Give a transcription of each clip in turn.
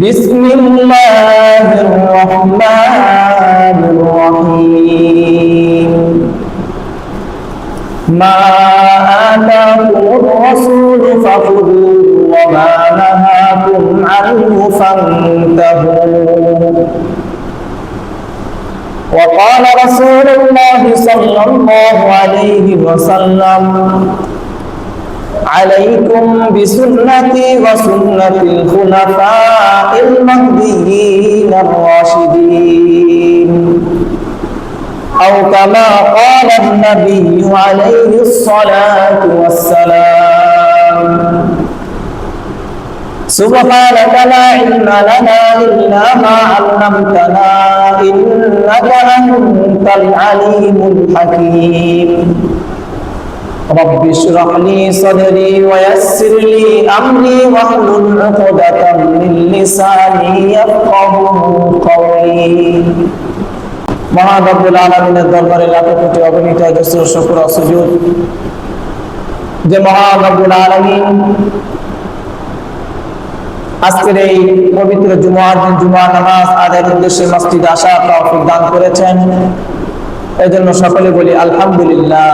بسم الله الرحمن الرحيم ما آتاكم الرسول فخذوه وما نهاكم عنه فانتهوا وقال رسول الله صلى الله عليه وسلم عليكم بسنتي وسنة الخلفاء المهديين الراشدين أو كما قال النبي عليه الصلاة والسلام سبحانك لا علم لنا إلا ما علمتنا إنك أنت العليم الحكيم رب اشرح لي صدري ويسر لي أمري واحلل عقدة من لساني يفقه قولي মহান রব্বুল আলমিনের দরবারে লাখো কোটি অগণিত জসর শুক্র সুজুদ যে মহান রব্বুল আলমিন আজকের এই পবিত্র জুমার দিন জুমা নামাজ আদায়ের উদ্দেশ্যে মসজিদ আসা তৌফিক দান করেছেন এই জন্য সকলে বলি আলহামদুলিল্লাহ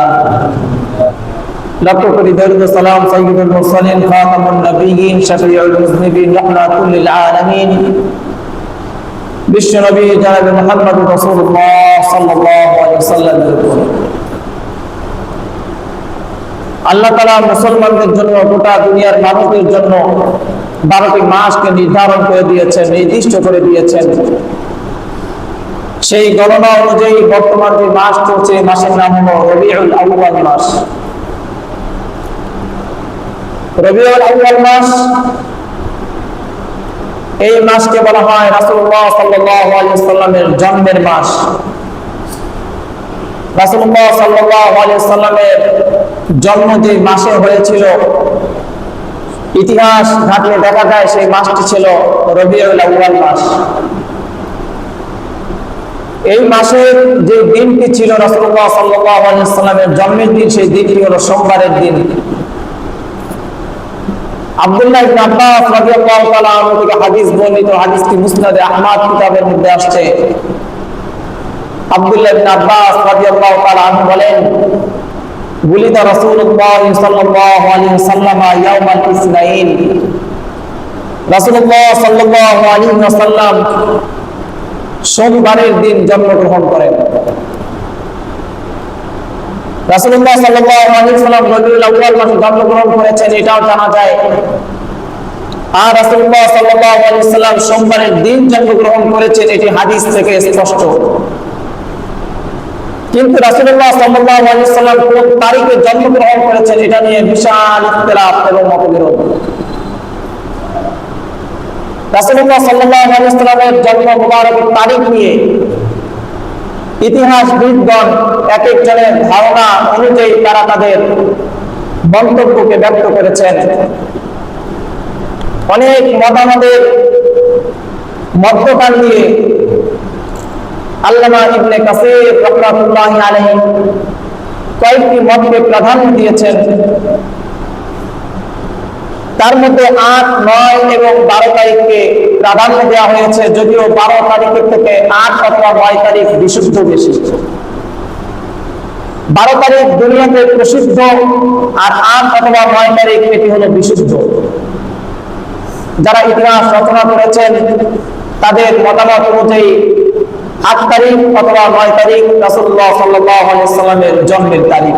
মুসলমানদের জন্য গোটা দুনিয়ার মানুষদের জন্য বারোটি মাসকে নির্ধারণ করে দিয়েছেন, নির্দিষ্ট করে দিয়েছেন। সেই গণনা অনুযায়ী বর্তমান যে মাস চলছে, মাসের নাম হলো আউয়াল মাস। রবিউল আউয়াল মাস। এই মাসকে বলা হয় রাসূলুল্লাহ সাল্লাল্লাহু আলাইহি সাল্লামের জন্মের মাস। রাসূলুল্লাহ সাল্লাল্লাহু আলাইহি সাল্লামের জন্ম যে মাসে হয়েছিল। ইতিহাস ঘাটলে দেখা যায় সেই মাসটি ছিল রবিউল আউয়াল মাস। এই মাসের যে দিনটি ছিল রাসূলুল্লাহ সাল্লাল্লাহু আলাইহি সাল্লামের জন্মের দিন, সেই দিনটি হলো সোমবারের দিন। আব্দুল্লাহ ইবনে আব্বাস রাদিয়াল্লাহু তাআলা আনহু থেকে হাদিস বর্ণিত হাদিসটি মুসনাদে আহমদ কিতাবের মধ্যে আসছে। আব্দুল্লাহ ইবনে আব্বাস রাদিয়াল্লাহু তাআলা আনহু বলেন, বুলিদা রাসূলুল্লাহ সাল্লাল্লাহু আলাইহি ওয়াসাল্লাম ইয়াউমাল ইসনাইন। রাসূলুল্লাহ সাল্লাল্লাহু আলাইহি ওয়াসাল্লাম সোমবারের দিন জন্মগ্রহণ করেন। আলাইহি ওয়াসাল্লাম রবিউল আউয়াল মাসে জন্মগ্রহণ করেছেন, এটাও জানা যায়। আর রাসূলুল্লাহ সাল্লাল্লাহু আলাইহি ওয়াসাল্লাম সোমবারের দিন জন্মগ্রহণ করেছেন, এটি হাদিস থেকে স্পষ্ট। কিন্তু রাসূলুল্লাহ সাল্লাল্লাহু আলাইহি ওয়াসাল্লাম কোন তারিখে জন্মগ্রহণ করেছেন, এটা নিয়ে বিশাল ইখতিলাফ এবং মতবিরোধ। রাসূলুল্লাহ সাল্লাল্লাহু আলাইহি ওয়াসাল্লামের জন্ম মুবারকের তারিখ নিয়ে ইতিহাসবিদগণ এক একজনের ধারণা অনুযায়ী তারা তাদের মন্তব্যকে ব্যক্ত করেছেন। অনেক মতামতের মধ্যকাল নিয়ে আল্লামা ইবনে কাসির রাহমাতুল্লাহি কয়েকটি মতকে প্রাধান্য দিয়েছেন। তার মধ্যে আট, নয় এবং বারো তারিখকে প্রাধান্য দেওয়া হয়েছে, যদিও বারো তারিখের থেকে আট অথবা নয় তারিখ বিশুদ্ধ বেশি। বারো তারিখ দুনিয়াতে প্রসিদ্ধ আর আট অথবা নয় তারিখ এটি হলো বিশুদ্ধ। যারা ইতিহাস রচনা করেছেন, তাদের মতামত অনুযায়ী আট তারিখ অথবা নয় তারিখ রাসুল্লাহ সাল্লামের জন্মের তারিখ।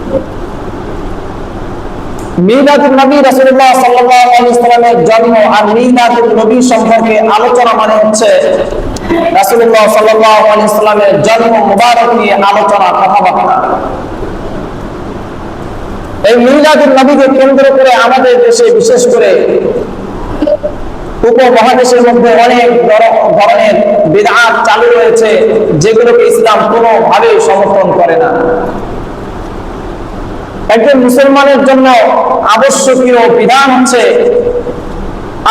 মিলাদুন নবী রাসূলুল্লাহ সাল্লাল্লাহু আলাইহি সাল্লামের জন্ম আর মিলাদুন নবী সম্পর্কে আলোচনা মানে হচ্ছে রাসূলুল্লাহ সাল্লাল্লাহু আলাইহি সাল্লামের জন্ম মুবারক নিয়ে আলোচনা, কথাবার্তা। এই মিলাদুন নবীকে কেন্দ্র করে আমাদের দেশে বিশেষ করে উপমহাদেশের মধ্যে অনেক ধর- ধরনের বিদআত চালু রয়েছে যেগুলোকে ইসলাম কোনোভাবে সমর্থন করে না। একজন মুসলমানের জন্য আবশ্যকীয় বিধান হচ্ছে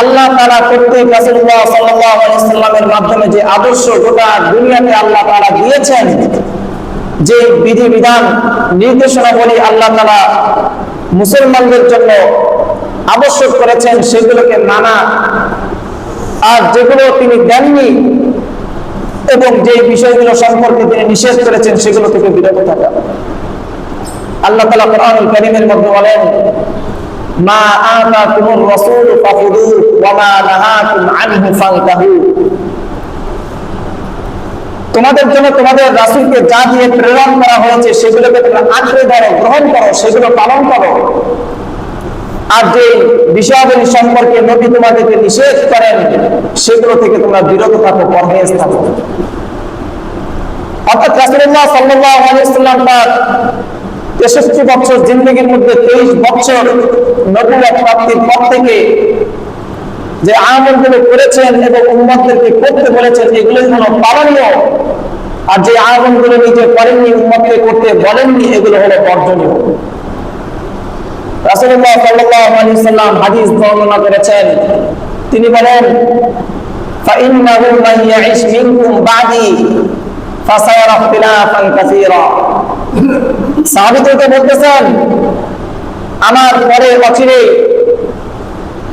আল্লাহ তারা প্রত্যেক আলাইহি সাল্লামের মাধ্যমে যে আদর্শ গোটা দুনিয়াতে আল্লাহ তারা দিয়েছেন, যে বিধি বিধান নির্দেশনাবলী আল্লাহ তারা মুসলমানদের জন্য আবশ্যক করেছেন, সেগুলোকে মানা আর যেগুলো তিনি দেননি এবং যে বিষয়গুলো সম্পর্কে তিনি নিষেধ করেছেন, সেগুলো থেকে বিরত থাকা। আল্লাহ তালা কোরআনুল কারীমের মধ্যে বলেন, মা আতাকুমুর রাসূল ফাখুদু ওয়া মা নাহাকুম আনহু ফান্তাহু তোমাদের জন্য তোমাদের রাসূলকে যা দিয়ে প্রেরণ করা হয়েছে, সেগুলোকে তোমরা আঁকড়ে ধরো, গ্রহণ করো, সেগুলো পালন করো। আর যে বিষয়াবলী সম্পর্কে নবী তোমাদেরকে নিষেধ করেন, সেগুলো থেকে তোমরা বিরত থাকো, পরহেজ থাকো। অর্থাৎ রাসূলুল্লাহ সাল্লাল্লাহু আলাইহি সাল্লাম তার তেষট্টি বছর জিন্দগির মধ্যে তেইশ বছর নবুয়ত প্রাপ্তির পর থেকে যে আমলগুলো করেছেন এবং উম্মতদেরকে করতে বলেছেন এগুলো হলো পালনীয় আর যে আমলগুলো নিজে করেননি উম্মতকে করতে বলেননি এগুলো হলো বর্জনীয় রাসূলুল্লাহ সাল্লাল্লাহু আলাইহি সাল্লাম হাদিস বর্ণনা করেছেন তিনি বলেন فإنه من يعش منكم بعدي فسيرى اختلافا كثيرا সাহাবীদেরকে বলতেছেন আমার পরে অচিরে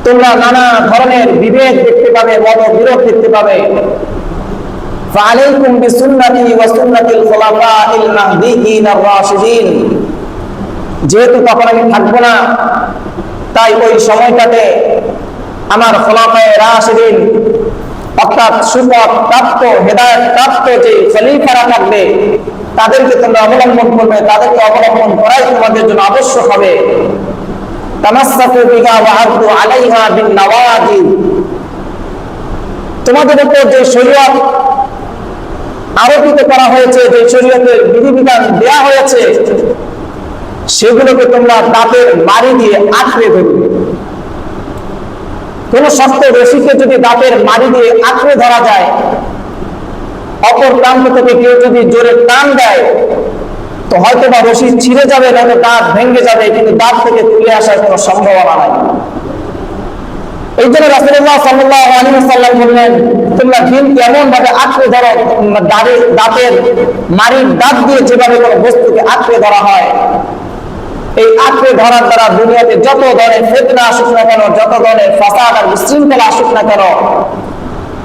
তোমরা নানা ধরনের বিভেদ দেখতে পাবে মত বিরোধ দেখতে পাবে فعليكم بسنتي وسنة الخلفاء المهديين الراشدين যেহেতু তখন আমি থাকবো না তাই ওই সময়টাতে আমার খোলাফায় রাশিদিন অর্থাৎ সুপথ প্রাপ্ত হেদায়ত প্রাপ্ত যে খলিফারা থাকবে তাদেরকে তোমরা অবলম্বন করবে, তাদেরকে অবলম্বন করাই তোমাদের জন্য আবশ্যক হবে। তোমাদের উপর যে শরীয়ত আরোপিত করা হয়েছে, যে শরীয়তের বিধিবিধান দেয়া হয়েছে, সেগুলোকে তোমরা দাঁতের মারি দিয়ে আঁকড়ে ধরবে কোন শক্ত রশিকে যদি দাঁতের মারি দিয়ে আঁকড়ে ধরা যায় অপর প্রান্ত থেকে কেউ যদি জোরে টান দেয়, তো হয়তো বা রশি ছিঁড়ে যাবে, নয়তো দাঁত ভেঙে যাবে, কিন্তু দাঁত থেকে তুলে আসার কোনো সম্ভাবনা নাই। এই জন্য রাসূলুল্লাহ সাল্লাল্লাহু আলাইহি ওয়াসাল্লাম বললেন, তোমরা দিনকে এমন ভাবে আঁকড়ে ধরো দাঁড়ে, দাঁতের মারির দাঁত দিয়ে যেভাবে কোনো বস্তুকে আঁকড়ে ধরা হয়, এই আঁকড়ে ধরার দ্বারা দুনিয়াতে যত ধরনের ফেতনা আসুক না কেন, যত ধরনের ফাসাদ আর বিশৃঙ্খলা আসুক না কেন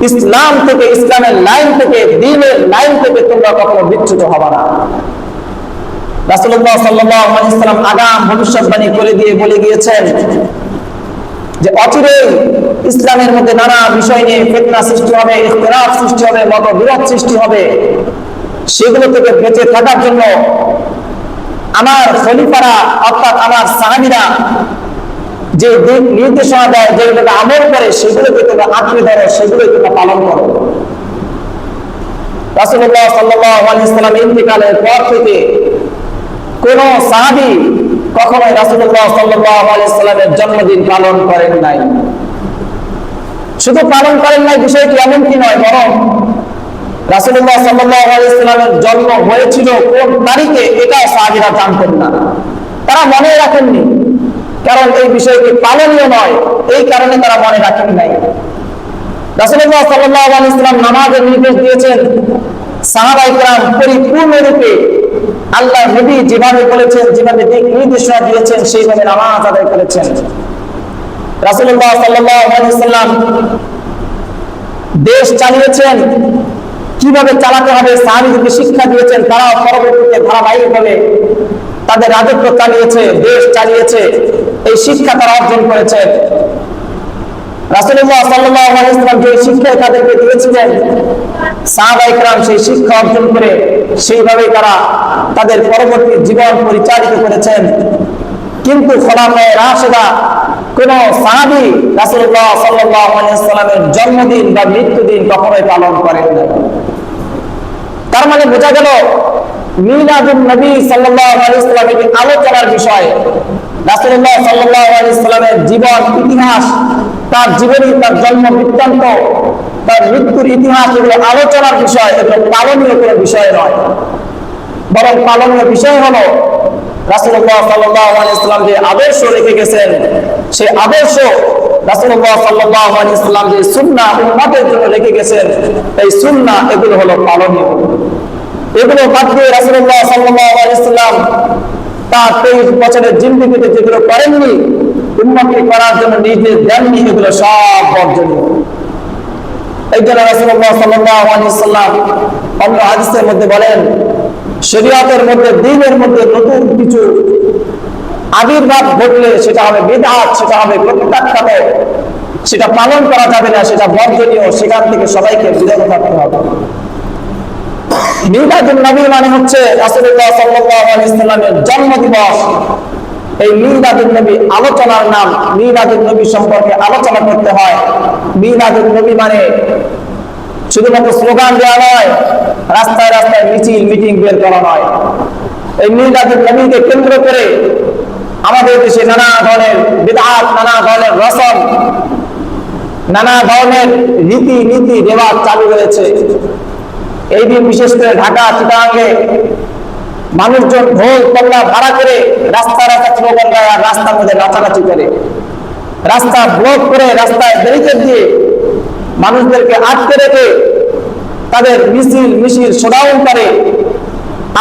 ইসলাম থেকে, ইসলামের লাইন থেকে, দিনের লাইন থেকে তোমরা কখনো বিচ্যুত হবে না। রাসূলুল্লাহ সাল্লাল্লাহু আলাইহি ওয়াসাল্লাম আগাম ভবিষ্যৎবাণী করে দিয়ে বলে গিয়েছেন যে অচিরেই ইসলামের মধ্যে নানা বিষয় নিয়ে ফেতনা সৃষ্টি হবে ইখতিলাফ সৃষ্টি হবে, মতবিরোধ সৃষ্টি হবে। সেগুলো থেকে বেঁচে থাকার জন্য আমার খলিফারা, অর্থাৎ আমার সাহাবিরা যে দিক নির্দেশনা দেয় যেগুলোকে আমল করে, সেগুলোকে তোমরা আঁকড়ে ধরো, সেগুলোই তোমরা পালন করো। রাসূলুল্লাহ সাল্লাল্লাহু আলাইহি ইন্তিকালের পর থেকে কোন সাহাবী সাল্লাল্লাহু আলাইহি জন্মদিন পালন করেন নাই। শুধু পালন করেন নাই বিষয়টি এমন কি নয়, বরং রাসূলুল্লাহ সাল্লাল্লাহু আলাইহি সাল্লামের জন্ম হয়েছিল কোন তারিখে এটা সাহাবীরা জানতেন না। তারা মনে রাখেননি। কারণ এই বিষয়টি পালনীয় নয়। এই কারণে তারা মনে রাখেন নাই। রাসুল্লাহ সাল্লাহ ইসলাম নামাজের নির্দেশ দিয়েছেন। সাহাবা ইকরাম পরিপূর্ণরূপে আল্লাহ নবী যেভাবে বলেছেন, যেভাবে দিক নির্দেশনা দিয়েছেন, সেইভাবে নামাজ আদায় করেছেন। রাসুল্লাহ সাল্লাম দেশ চালিয়েছেন। কীভাবে চালাতে হবে সাহাবিদেরকে শিক্ষা দিয়েছেন তারা পরবর্তীতে বলে তাদের রাজত্ব চালিয়েছে, দেশ চালিয়েছে। এই শিক্ষা তারা অর্জন করেছে। যে তাদেরকে দিয়েছিলেন সেই অর্জন করে সেইভাবে তারা তাদের পরবর্তী জীবন পরিচালিত করেছেন। কিন্তু জন্মদিন বা মৃত্যুদিন কখনোই পালন করেন না তার মানে বোঝা গেল মিলাদুল নবী সাল্লাহ আলোচনার বিষয় রাসূলুল্লাহ সাল্লাল্লাহু আলাইহি সাল্লামের জীবন ইতিহাস, তার জীবনী, তার জন্ম বৃত্তান্ত, তার মৃত্যুর ইতিহাস এগুলো আলোচনার বিষয় এগুলো পালনীয় কোনো বিষয় নয়। বরং পালনীয় বিষয় হলো, রাসূলুল্লাহ সাল্লাল্লাহু আলাইহি সাল্লাম যে আদর্শ রেখে গেছেন সেই আদর্শ রাসূলুল্লাহ সাল্লাল্লাহু আলাইহি সাল্লাম যে সুন্নাহ উম্মতের জন্য রেখে গেছেন, এই সুন্নাহ এগুলো হলো পালনীয়। এগুলো বাদ দিয়ে রাসূলুল্লাহ সাল্লাল্লাহু আলাইহি সাল্লাম তার তেইশ বছরের জিন্দিগিতে যেগুলো করেননি, উন্নতি করার জন্য নিজে দেননি, এগুলো সব বর্জনীয়। এই জন্য আলাইহি সাল্লাম অন্য হাদিসের মধ্যে বলেন, শরীয়তের মধ্যে দ্বীনের মধ্যে নতুন কিছু আবির্ভাব ঘটলে সেটা হবে বিদআত সেটা হবে প্রত্যাখ্যাত, সেটা পালন করা যাবে না, সেটা বর্জনীয়, সেখান থেকে সবাইকে বিরত থাকতে হবে। মিলাদুন নবী মানে হচ্ছে রাসূলুল্লাহ সাল্লাল্লাহু আলাইহি সাল্লামের জন্মদিবস। এই মিলাদুন নবী আলোচনার নাম মিলাদুন নবী সম্পর্কে আলোচনা করতে হয়। মিলাদুন নবী মানে শুধুমাত্র স্লোগান দেওয়া নয়, রাস্তায় রাস্তায় মিছিল, মিটিং বের করা নয়। এই মিলাদুন নবীকে কেন্দ্র করে আমাদের দেশে নানা ধরনের বিদআত নানা ধরনের রসম, নানা ধরনের রীতি নীতি রেওয়াজ চালু রয়েছে এই দিন বিশেষ করে ঢাকা চিটাঙ্গে মানুষজন ঢোল তল্লা ভাড়া করে রাস্তা রাস্তা স্লোগান দেয় রাস্তার মধ্যে নাচানাচি করে। রাস্তা ব্লক করে রাস্তায় ব্যারিকেড দিয়ে মানুষদেরকে আটকে রেখে তাদের মিছিল মিছিল শোডাউন করে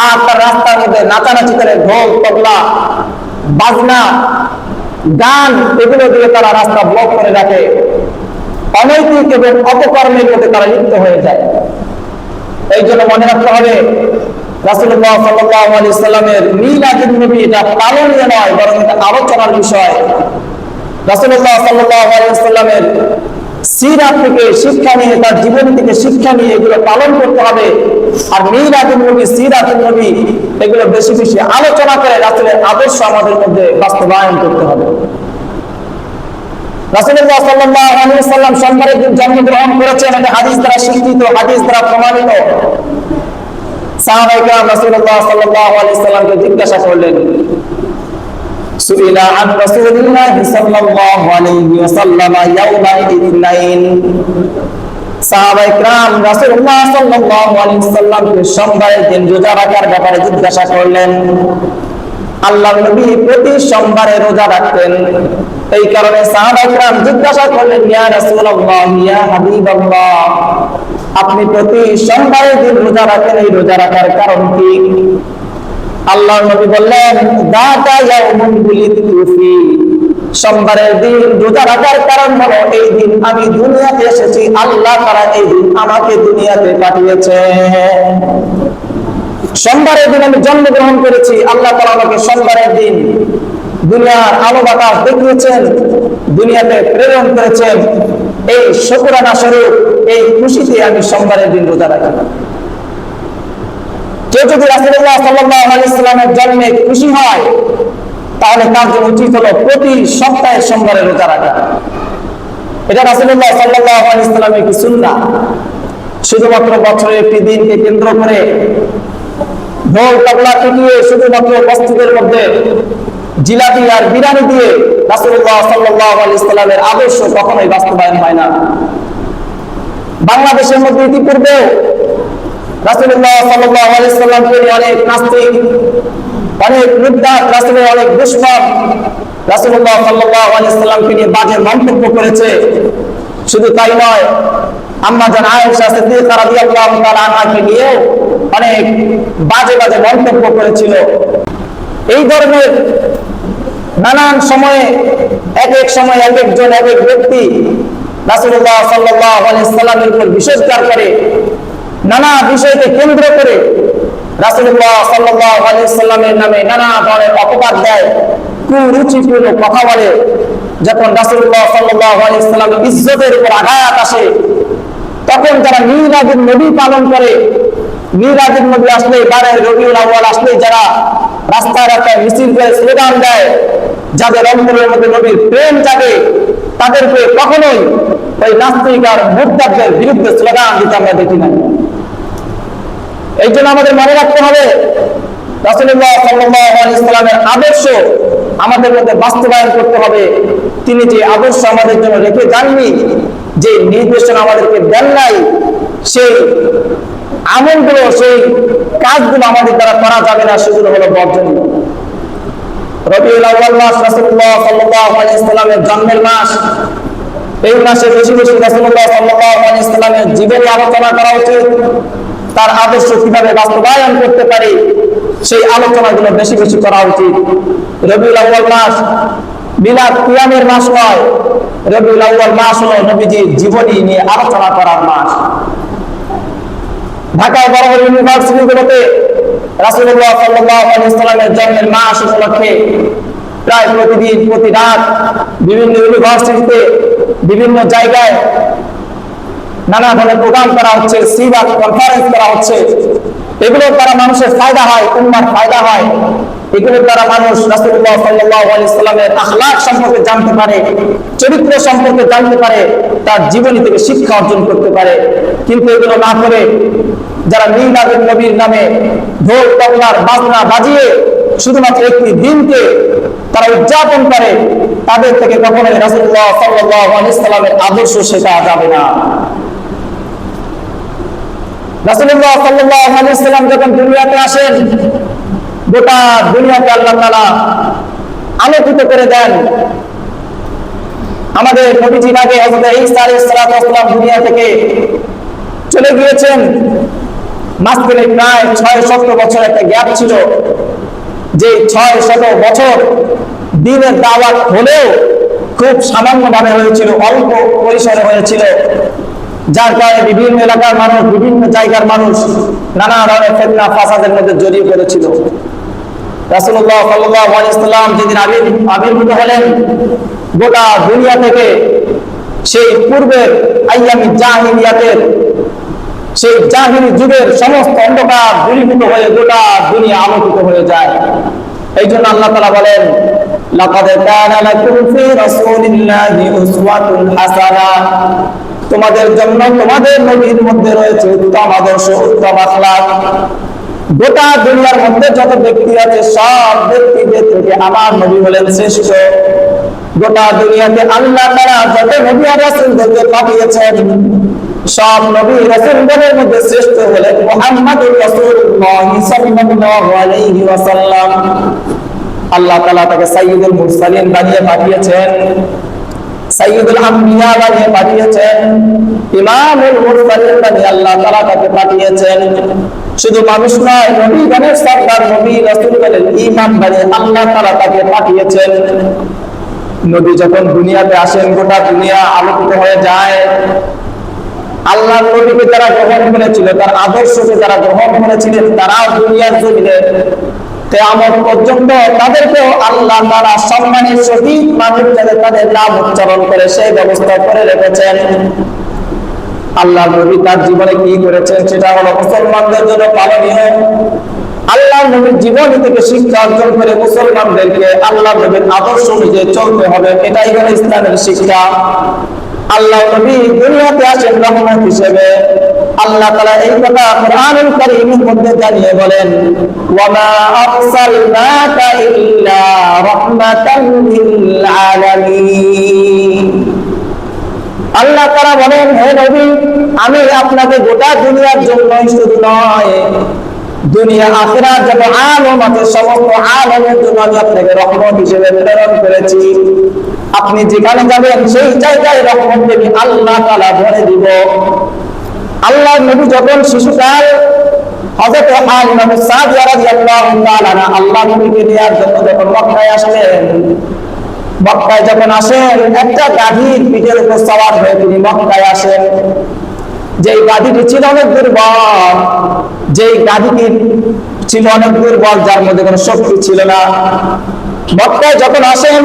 আর তার রাস্তার মধ্যে নাচানাচি করে ঢোল, তবলা, বাজনা, গান, এগুলো দিয়ে তারা রাস্তা ব্লক করে রাখে। অনৈতিক এবং অপকর্মের মধ্যে তারা লিপ্ত হয়ে যায়। এই জন্য মনে রাখতে হবে, রাসূলুল্লাহ সাল্লাল্লাহু আলাইহি সাল্লামের মিলাদুন নবী এটা পালনীয় নয়, বরং এটা আলোচনার বিষয়। রাসূলুল্লাহ সাল্লাল্লাহু আলাইহি সাল্লামের সিরাত থেকে শিক্ষা নিয়ে, তার জীবন থেকে শিক্ষা নিয়ে এগুলো পালন করতে হবে। আর মিলাদুন নবী, সিরাতুন নবী, এগুলো বেশি বেশি আলোচনা করে রাসূলের আদর্শ আমাদের মধ্যে বাস্তবায়ন করতে হবে। সাল্লামকে সোমবারের দিন রোজা রাখার ব্যাপারে জিজ্ঞাসা করলেন আল্লাহ নবী প্রতি সোমবারে রোজা রাখতেন। এই কারণে সাহাবাইকরাম জিজ্ঞাসা করলেন, ইয়া রাসূলুল্লাহ, ইয়া হাবিবাল্লাহ, আপনি প্রতি সোমবারের দিন রোজা রাখেন, এই রোজা রাখার কারণ কি? আল্লাহ নবী বললেন, দাতা ইয়াউমুন বুলিতু ফি সোমবারের দিন রোজা রাখার কারণ হলো এই দিন আমি দুনিয়াতে এসেছি, আল্লাহ তাআলা এই দিন আমাকে দুনিয়াতে পাঠিয়েছে সোমবারের দিন আমি জন্মগ্রহণ করেছি। আল্লাহ তাআলা আমাকে সোমবারের দিন দুনিয়ার আলো বাতাস দেখিয়েছেন, দুনিয়াতে প্রেরণ করেছেন। এই শুকরানা স্বরূপ, এই খুশিতে আমি সোমবারের দিন রোজা রাখি। কেউ যদি রাসূলুল্লাহ সাল্লাল্লাহু আলাইহি সাল্লামের জন্মে খুশি হয়, তাহলে তার জন্য উচিত হলো প্রতি সপ্তাহে সোমবারে রোজা রাখা। এটা রাসূলুল্লাহ সাল্লাল্লাহু আলাইহি সাল্লামের কি সুন্নাহ। শুধুমাত্র বছরের একটি দিনকে কেন্দ্র করে ঢোল তবলা পিটিয়ে শুধুমাত্র মসজিদের মধ্যে জিলাপি আর বিরিয়ানি দিয়ে রাসূলুল্লাহ সাল্লাল্লাহু আলাইহি সাল্লামের আদর্শ কখনোই বাস্তবায়ন হয় না। বাংলাদেশের মধ্যে ইতিপূর্বেও রাসূলুল্লাহ সাল্লাল্লাহু আলাইহি সাল্লামকে নিয়ে অনেক নাস্তিক, অনেক মুদ্দাত রাসূলের অনেক দুশমন রাসূলুল্লাহ সাল্লাল্লাহু আলাইহি সাল্লামকে নিয়ে বাজে মন্তব্য করেছে। শুধু তাই নয় আম্মা জান আয়েশা সিদ্দিকা রাদিয়াল্লাহু তাআলা আনহাকে নিয়েও অনেক বাজে বাজে মন্তব্য করেছিল। এই ধরনের নানান সময়ে, এক এক সময় এক একজন এক এক ব্যক্তি রাসূলুল্লাহ সাল্লাল্লাহু আলাইহি সাল্লামের উপর বিশেষকার করে নানা বিষয়কে কেন্দ্র করে রাসূলুল্লাহ সাল্লাল্লাহু আলাইহি সাল্লামের নামে নানা ধরনের অপবাদ দেয়, কুরুচিপূর্ণ কথা বলে। যখন রাসূলুল্লাহ সাল্লাল্লাহু আলাইহি সাল্লামের ইজ্জতের উপর আঘাত আসে তখন যারা মিলাদুন নবী পালন করে, মিলাদুন নবী আসলে বারে রবিউল আউয়াল আসলে যারা রাস্তায় রাস্তায় মিছিল করে স্লোগান দেয়, যাদের অন্তরের মধ্যে নবীর প্রেম জাগে, তাদেরকে কখনোই ওই নাস্তিক আর মুদ্দাদের বিরুদ্ধে স্লোগান দিতে আমরা দেখি না এই জন্য আমাদের মনে রাখতে হবে আলাইহি সাল্লামের আদর্শ আমাদের মধ্যে বাস্তবায়ন করতে হবে। তিনি যে আদর্শ আমাদের জন্য রেখে যাননি যে নির্দেশনা আমাদেরকে দেন নাই, সেই আমলগুলো, সেই কাজগুলো আমাদের দ্বারা করা যাবে না, সেগুলো হলো বর্জনীয় রবিউল আউয়াল মাস রাসূলুল্লাহ সাল্লাল্লাহু আলাইহি সাল্লামের জন্মের মাস। এই মাসে বেশি বেশি রাসূলুল্লাহ সাল্লাল্লাহু আলাইহি সাল্লামের জীবনী আলোচনা করা উচিত। তার আদর্শ কীভাবে বাস্তবায়ন করতে পারি, সেই আলোচনাগুলো বেশি বেশি করা উচিত। রবিউল আউয়াল মাস মিলাদ কিয়ামের মাস নয়। রবিউল আউয়াল মাস হলো নবীজির জীবনী নিয়ে আলোচনা করার মাস। ঢাকায় বড় বড় ইউনিভার্সিটিগুলোতে রাসূলুল্লাহ সাল্লাল্লাহু আলাইহি সাল্লামের জন্মের মাস উপলক্ষে প্রায় প্রতিদিন, প্রতি রাত বিভিন্ন ইউনিভার্সিটিতে বিভিন্ন জায়গায় নানা ধরনের প্রোগ্রাম করা হচ্ছে সিবাক কনফারেন্স করা হচ্ছে। এগুলো দ্বারা মানুষের ফায়দা হয়, উম্মার ফায়দা হয়। এগুলোর দ্বারা মানুষ আলাইহি সাল্লামের আখলাক সম্পর্কে জানতে পারে, চরিত্র সম্পর্কে জানতে পারে, তার জীবনী থেকে শিক্ষা অর্জন করতে পারে। কিন্তু এগুলো না করে যারা মিলাদুন নবীর নামে ঢোল, তবলার, বাজনা বাজিয়ে শুধুমাত্র একটি দিনকে তারা উদযাপন করে, তাদের থেকে কখনোই রাসূলুল্লাহ সাল্লাল্লাহু আলাইহি সাল্লামের আদর্শ শেখা যাবে না। রাসূলুল্লাহ সাল্লাল্লাহু আলাইহি সাল্লাম যখন আসেন, গোটা করে দেন। আমাদের দুনিয়া থেকে চলে গিয়েছেন। ছয় বছর একটা গ্যাপ ছিল, যে ছয় শত বছর দিনের দাওয়াত হলেও খুব সামান্য ভাবে হয়েছিল, অল্প পরিসরে হয়েছিল। যার কারণে বিভিন্ন এলাকার মানুষ, বিভিন্ন জায়গার মানুষ নানা ধরনের ফেতনা, ফাসাদের মধ্যে জড়িয়ে পড়েছিল। সাল্লাম যেদিন আবির আবির্ভূত হলেন, গোটা দুনিয়া থেকে সেই সেই যুগের সমস্ত হয়ে গোটা দুনিয়া হয়ে যায়। এই জন্য আল্লাহ বলেন তোমাদের জন্য তোমাদের নবীর মধ্যে রয়েছে উত্তম আদর্শ, উত্তম আখলাক। গোটা দুনিয়ার মধ্যে যত ব্যক্তি আছে, সব ব্যক্তিদের থেকে আমার নবী হলেন শ্রেষ্ঠ। গোটা দুনিয়াতে আল্লাহ তারা যত নবী আর রাসূলদেরকে পাঠিয়েছেন, সব নবী রাসূলদের মধ্যে শ্রেষ্ঠ হলেন মুহাম্মদুর রাসূলুল্লাহ সাল্লাল্লাহু আলাইহি ওয়াসাল্লাম। আল্লাহ তাআলা তাকে সাইয়্যিদুল মুরসালিন বানিয়ে পাঠিয়েছেন। সাইয়্যিদুল আম্বিয়া বানিয়ে পাঠিয়েছেন। ইমামুল মুরসালিন বানিয়ে আল্লাহ তাআলা তাকে পাঠিয়েছেন। শুধু মানুষ নয় নবীগণের সরদার নবী রাসূলগণের ইমাম বানিয়ে আল্লাহ তাআলা তাকে পাঠিয়েছেন। নবী যখন দুনিয়াতে আসেন, গোটা দুনিয়া আলোকিত হয়ে যায়। আল্লাহ নবীকে যারা গ্রহণ করেছিল, তার আদর্শকে যারা গ্রহণ করেছিলেন, তারাও দুনিয়ার জমিনে কেয়ামত পর্যন্ত তাদেরকেও আল্লাহ তারা সম্মানের সহিত মানুষ তাদের নাম উচ্চারণ করে সেই ব্যবস্থা করে রেখেছেন। আল্লাহ নবী তার জীবনে কি করেছেন সেটা হলো মুসলমানদের জন্য পালনীয়। আল্লাহ নবীর জীবনী থেকে শিক্ষা অর্জন করে মুসলমানদেরকে আল্লাহ নবীর আদর্শ অনুযায়ী চলতে হবে, এটাই হলো ইসলামের শিক্ষা। আল্লাহ নবী দুনিয়াতে আসেন রহমত হিসেবে। আল্লাহ এই কথা কোরআনুল মধ্যে জানিয়ে বলেন ইল্লা লিল আলামিন আল্লাহ তারা বলেন, হে নবী, আমি আপনাকে গোটা দুনিয়ার জন্যই শুধু নয়, দুনিয়া আখিরাত যত আলম আছে, সমস্ত আলমের জন্য আমি আপনাকে রহমত হিসেবে প্রেরণ করেছি। আপনি যেখানে যাবেন, সেই জায়গায় রহমত আল্লাহ তালা ভরে দিব। আল্লাহ নবী যখন শিশুকাল আল্লাহ নবীকে যখন আসলেন যখন আসেন, একটা উপর হয়ে তিনি যেই ছিল অনেক দুর্বল, যেই গাধীটি ছিল অনেক দুর্বল, যার মধ্যে কোনো শক্তি ছিল না। মক্কায় যখন আসেন,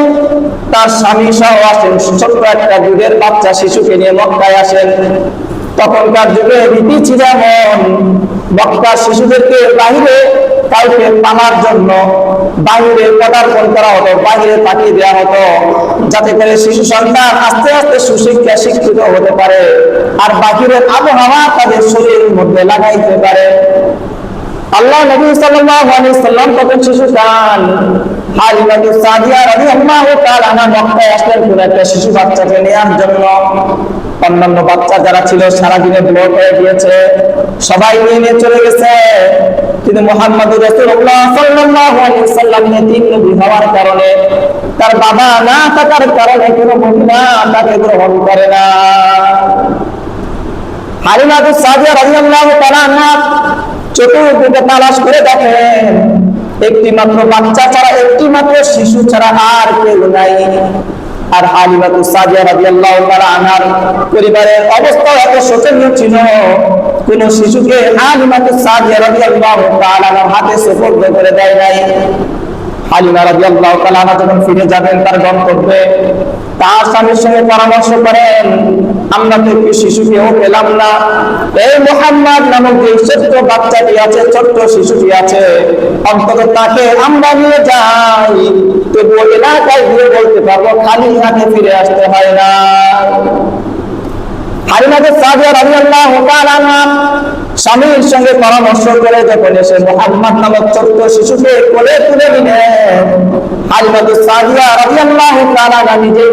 তার স্বামী সহ আসেন ছোট্ট একটা দুধের বাচ্চা শিশুকে নিয়ে মক্কায় আসেন। তখনকার যুগে রীতি ছিল এমন মক্কার শিশুদেরকে বাহিরে কাউকে পানার জন্য বাহিরে পদার্পণ করা হতো, বাহিরে পাঠিয়ে দেওয়া হতো, যাতে করে শিশু সন্তান আস্তে আস্তে সুশিক্ষা শিক্ষিত হতে পারে আর বাহিরের আবহাওয়া তাদের শরীরের মধ্যে লাগাইতে পারে। আল্লাহ নবী সাল্লাল্লাহু আলাইহি সাল্লাম তখন শিশু খান হালিমাতু সাদিয়া রাদিয়াল্লাহু তাআলা মক্কায় আসলেন কোন একটা শিশু বাচ্চাকে নেয়ার জন্য। অন্যান্য বাচ্চা যারা ছিল সারা দিনে ব্লক হয়ে গিয়েছে, সবাই নিয়ে নিয়ে চলে গেছে। কিন্তু মোহাম্মদ ওয়াসাল্লাম তিন হওয়ার কারণে তার বাবা না থাকার কারণে কোনো মহিলা তাকে গ্রহণ করে না। হালিমাতু সাদিয়া রাদিয়াল্লাহু তাআলা আনহা চতুর্দিকে তালাশ করে দেখেন একটি মাত্র বাচ্চা ছাড়া একটি মাত্র শিশু ছাড়া আর কেউ নাই। আর হালিমাতু সাদিয়া রাদিয়াল্লাহু তাআলা আনহার পরিবারের অবস্থা এত শোচনীয় ছিল। কোন শিশুকে হালিমাতু সাদিয়া রাদিয়াল্লাহু তাআলা হাতে সুপর্দ করে দেয় নাই। হালিমা রাদিয়াল্লাহু তাআলা আনহা যখন ফিরে যাবেন, তার গন্তব্যে তার স্বামীর সঙ্গে পরামর্শ করেন, আমরা তো একটি শিশুকেও পেলাম না। এই মোহাম্মদ নামক যে ছোট্ট বাচ্চাটি আছে, ছোট্ট শিশুটি আছে, অন্তত তাকে আমরা নিয়ে যাই। তবুও এলাকায় গিয়ে বলতে পারব খালি হাতে ফিরে আসতে হয় না। হারিমাদের রাদিয়াল্লাহু তাআলা আনহা স্বামীর সঙ্গে পরামর্শ করে যখন এসে মোহাম্মদ নামক ছোট্ট শিশুকে কোলে তুলে নিজেই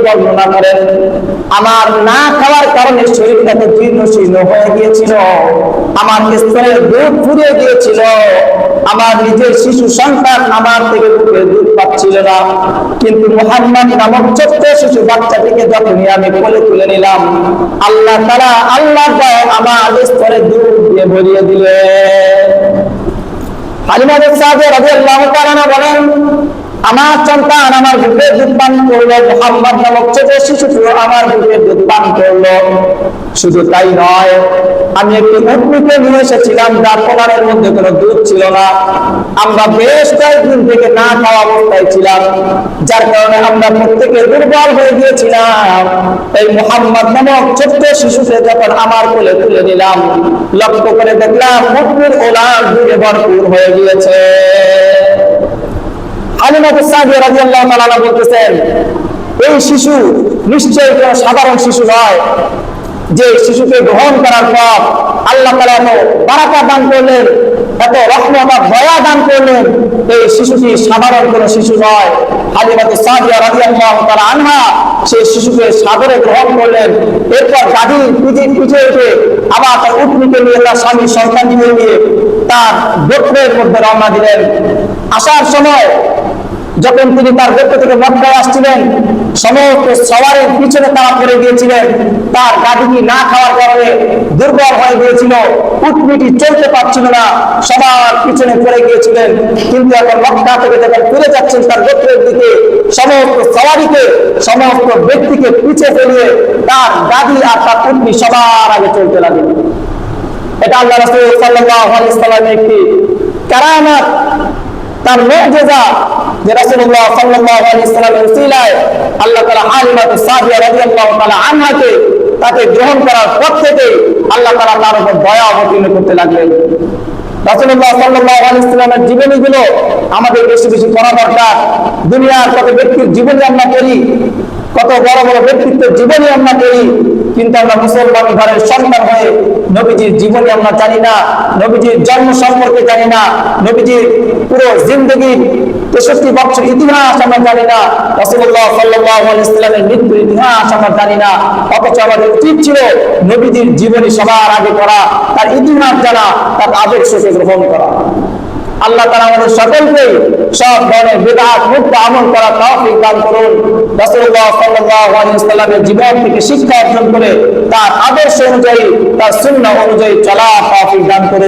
আমার না খাওয়ার কারণে শীর্ণ হয়ে আমার দুধ আমার নিজের শিশু আমার থেকে দুধ পাচ্ছিল না। কিন্তু মোহাম্মদ নামক ছোট্ট শিশু বাচ্চাটিকে যখনই আমি কোলে তুলে নিলাম, আল্লাহ তারা আল্লাহ আমার স্তরে দুধ দিয়ে ভরিয়ে দিলেন হালিমাদের সাহেব রাজি আল্লাহ বলেন আমার সন্তান আমার বুকে দুধ পান করল, মোহাম্মদ নামক ছোট শিশুটি আমার বুকে দুধ পান করল। শুধু তাই নয়, আমি একটি উটনিকে নিয়ে এসেছিলাম, যার কোনারের মধ্যে কোনো দুধ ছিল না। আমরা বেশ কয়েকদিন থেকে না খাওয়া অবস্থায় ছিলাম, যার কারণে আমরা প্রত্যেকে দুর্বল হয়ে গিয়েছিলাম। এই মোহাম্মদ নামক ছোট্ট শিশুকে যখন আমার কোলে তুলে নিলাম, লক্ষ্য করে দেখলাম মুখের ওলার দুধে ভরপুর হয়ে গিয়েছে হালিমাতু সাদিয়া রাদিয়াল্লাহু তাআলা বলতেছেন, এই শিশু নিশ্চয়ই কোন সাধারণ শিশু নয়। যে শিশুকে গ্রহণ করার পর আল্লাহ তাআলা এত বারাকা দান করলেন, এত রহমত দয়া দান করলেন, এই শিশুটি সাধারণ কোন শিশু নয়। হালিমাতু সাদিয়া রাদিয়াল্লাহু তাআলা আনহা সেই শিশুকে সাদরে গ্রহণ করলেন। এরপর গাড়ি পিঠে পিঠে উঠে আবার তার উটনিকে নিয়ে তার স্বামী সন্তান নিয়ে নিয়ে তার গোত্রের মধ্যে রওনা দিলেন। আসার সময় যখন তিনি তার গোত্র থেকে মক্কায় আসছিলেন, সমস্ত সওয়ারের পিছনে তারা পড়ে গিয়েছিলেন। তার গাড়িটি না খাওয়ার কারণে দুর্বল হয়ে গিয়েছিল, উটমিটি চলতে পারছিল না, সবার পিছনে পড়ে গিয়েছিলেন। কিন্তু এখন মক্কা থেকে যখন ফিরে যাচ্ছেন তার গোত্রের দিকে, সমস্ত সওয়ারিকে, সমস্ত ব্যক্তিকে পিছে ফেলিয়ে তার গাড়ি আর তার উটনি সবার আগে চলতে লাগল এটা আল্লাহ রাসূল সাল্লাল্লাহু আলাইহি সাল্লামের একটি কারামাত। তার মুজিজা আল্লাহ আনহাকে তাকে গ্রহণ করার পর থেকে আল্লাহ তাআলা তার উপর দয়া অবতীর্ণ করতে লাগলেন। জীবনীগুলো আমাদের বেশি দরকার। দুনিয়ার কত ব্যক্তির জীবনী আমরা করি কত বড় বড় ব্যক্তিত্বের জীবনী আমরা করি কিন্তু আমরা মুসলমান ঘরের সন্তান হয়ে নবীজির জীবনী আমরা জানি না, নবীজির জন্ম সম্পর্কে জানি না, নবীজির পুরো জিন্দগির তেষট্টি বছর ইতিহাস আমরা জানি না রসুল্লাহ সাল্লাহ ইসলামের মৃত্যুর ইতিহাস আমরা জানি না, অথচ আমাদের উচিত ছিল নবীজির জীবনী সবার আগে করা তার ইতিহাস জানা, তার আদর্শকে গ্রহণ করা। আল্লাহ তারা আমাদের সকলকে সব ধরনের বিদআত মুক্ত আমল করা তৌফিক দান করুন। রাসূলুল্লাহ সাল্লাল্লাহু আলাইহি ওয়াসাল্লামের জীবন থেকে শিক্ষা অর্জন করে তার আদর্শ অনুযায়ী, তার সুন্নাহ অনুযায়ী চলা তৌফিক দান করুন।